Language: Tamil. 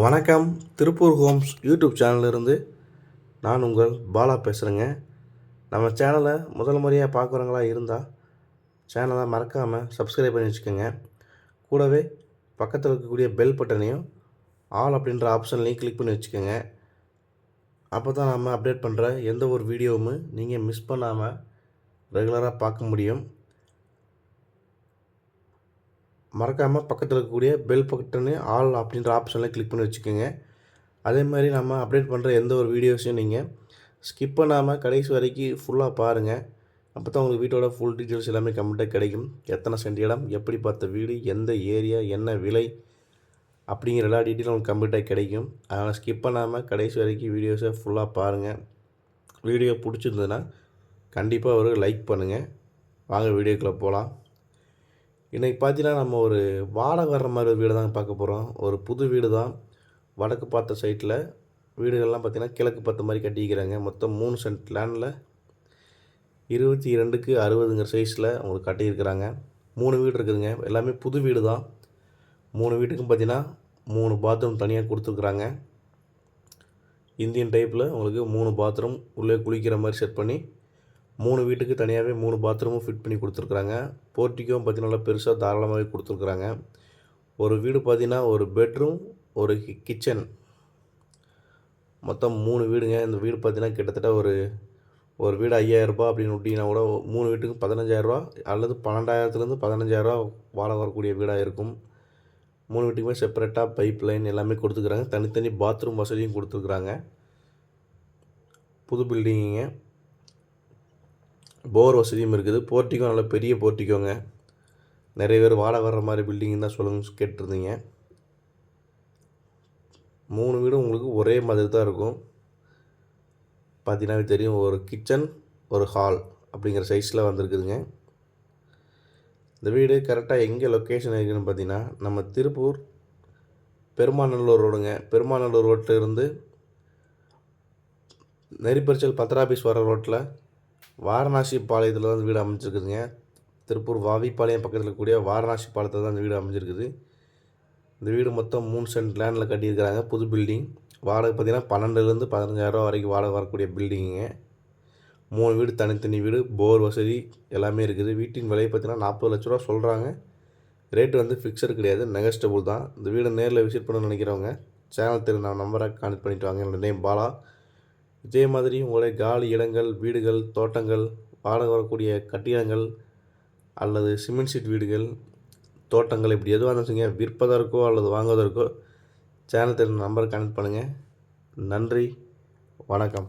வணக்கம். திருப்பூர் ஹோம்ஸ் யூடியூப் சேனலிருந்து நான் உங்கள் பாலா பேசுகிறேங்க நம்ம சேனலை முதல் முறையாக பார்க்குறவங்களா இருந்தால் சேனலை மறக்காமல் சப்ஸ்கிரைப் பண்ணி வச்சுக்கோங்க. கூடவே பக்கத்தில் இருக்கக்கூடிய பெல் பட்டனையும் ஆல் அப்படின்ற ஆப்ஷன்லையும் கிளிக் பண்ணி வச்சுக்கோங்க. அப்போ தான் நம்ம அப்டேட் பண்ணுற எந்த ஒரு வீடியோவும் நீங்கள் மிஸ் பண்ணாமல் ரெகுலராக பார்க்க முடியும். மறக்காமல் பக்கத்தில் இருக்கக்கூடிய பெல் பட்டனு ஆல் அப்படின்ற ஆப்ஷனில் கிளிக் பண்ணி வச்சுக்கோங்க. அதே மாதிரி நம்ம அப்டேட் பண்ணுற எந்த ஒரு வீடியோஸையும் நீங்கள் ஸ்கிப் பண்ணாமல் கடைசி வரைக்கும் ஃபுல்லாக பாருங்கள் அப்போ தான் உங்களுக்கு வீட்டோட ஃபுல் டீட்டெயில்ஸ் எல்லாமே கம்ப்ளீட்டாக கிடைக்கும். எத்தனை சென்ட் இடம் எப்படி பார்த்த வீடு எந்த ஏரியா என்ன விலை அப்படிங்கிற எல்லா டீட்டெயிலும் உங்களுக்கு கம்ப்ளீட்டாக கிடைக்கும். அதனால் ஸ்கிப் பண்ணாமல் கடைசி வரைக்கும் வீடியோஸை ஃபுல்லாக பாருங்கள் வீடியோ பிடிச்சிருந்ததுன்னா கண்டிப்பாக ஒரு லைக் பண்ணுங்கள் வாங்க வீடியோக்குள்ளே போகலாம் இன்றைக்கி பார்த்தீங்கன்னா நம்ம ஒரு வாடகை வர்ற மாதிரி ஒரு வீடு தான் பார்க்க போகிறோம் ஒரு புது வீடு தான். வடக்கு பார்த்த சைட்டில் வீடுகள்லாம் பார்த்திங்கன்னா கிழக்கு பார்த்த மாதிரி கட்டிக்கிறாங்க. மொத்தம் மூணு சென்ட் லேண்டில் இருபத்தி இரண்டுக்கு அறுபதுங்கிற சைஸில் அவங்களுக்கு கட்டியிருக்கிறாங்க. மூணு வீடு இருக்குதுங்க. எல்லாமே புது வீடு தான். மூணு வீட்டுக்கும் பார்த்திங்கன்னா மூணு பாத்ரூம் தனியாக கொடுத்துருக்குறாங்க. இந்தியன் டைப்பில் உங்களுக்கு மூணு பாத்ரூம் உள்ளே குளிக்கிற மாதிரி செட் பண்ணி மூணு வீட்டுக்கு தனியாகவே மூணு பாத்ரூமும் ஃபிட் பண்ணி கொடுத்துருக்குறாங்க. போர்ட்டிக்கும் பார்த்திங்கன்னா நல்லா பெருசாக தாராளமாகவே கொடுத்துருக்குறாங்க. ஒரு வீடு பார்த்திங்கன்னா ஒரு பெட்ரூம் ஒரு கிச்சன். மொத்தம் மூணு வீடுங்க. இந்த வீடு பார்த்திங்கன்னா கிட்டத்தட்ட ஒரு ஒரு வீடு ஐயாயிரரூபா அப்படின்னு விட்டிங்கன்னா கூட மூணு வீட்டுக்கு பதினஞ்சாயிரரூபா அல்லது பன்னெண்டாயிரத்துலேருந்து பதினஞ்சாயிரரூபா வாழ வரக்கூடிய வீடாக இருக்கும். மூணு வீட்டுக்குமே செப்பரேட்டாக பைப் லைன் எல்லாமே கொடுத்துக்குறாங்க தனித்தனி பாத்ரூம் வசதியும் கொடுத்துருக்குறாங்க. புது பில்டிங்குங்க போர் வசதியும் இருக்குது. போர்ட்டிக்கோ நல்ல பெரிய போர்ட்டிக்கோங்க நிறைய பேர் வாடகை வர்ற மாதிரி பில்டிங் தான் சொல்லுங்க கேட்டிருந்தீங்க. மூணு வீடும் உங்களுக்கு ஒரே மாதிரி தான் இருக்கும். பார்த்தீங்கன்னா தெரியும் ஒரு கிச்சன் ஒரு ஹால் அப்படிங்கிற சைஸில் வந்திருக்குதுங்க. இந்த வீடு கரெக்டாக எங்கே லொக்கேஷன் இருக்குதுன்னு பார்த்தீங்கன்னா நம்ம திருப்பூர் பெருமாநல்லூர் ரோடுங்க பெருமாநல்லூர் ரோட்டில் இருந்து நெறிப்பரிச்சல் பத்திராபீஸ் வர ரோட்டில் வாரணாசி பாளையத்தில் தான் வீடு அமைஞ்சிருக்குதுங்க. திருப்பூர் வாவிப்பாளையம் பக்கத்தில் கூடிய வாரணாசி பாளையத்தில் தான் இந்த வீடு அமைஞ்சிருக்குது. இந்த வீடு மொத்தம் மூணு சென்ட் லேண்டில் கட்டியிருக்கிறாங்க. புது பில்டிங். வாடகை பார்த்திங்கன்னா பன்னெண்டுலேருந்து பதினஞ்சாயிரரூவா வரைக்கும் வாடகை வரக்கூடிய பில்டிங்குங்க. மூணு வீடு தனித்தனி வீடு போர் வசதி எல்லாமே இருக்குது. வீட்டின் விலை பார்த்திங்கன்னா நாற்பது லட்ச ரூபா சொல்கிறாங்க ரேட்டு வந்து ஃபிக்ஸடு கிடையாது நெகஸ்டபுள் தான். இந்த வீடு நேரில் விசிட் பண்ணணும்னு நினைக்கிறவங்க சேனல் தெரு நான் நம்பரை கான்டெக்ட் பண்ணிவிட்டு வாங்க. என்னோடய நேம் பாலா. இதே மாதிரி உங்களுடைய காலி இடங்கள் வீடுகள் தோட்டங்கள் வாடகை வரக்கூடிய கட்டிடங்கள் அல்லது சிமெண்ட் சீட் வீடுகள் தோட்டங்கள் இப்படி எதுவாக இருந்துச்சுங்க விற்பதற்கோ அல்லது வாங்குவதற்கோ சேனல் தெரிஞ்ச நம்பர் கனெக்ட் பண்ணுங்கள் நன்றி வணக்கம்.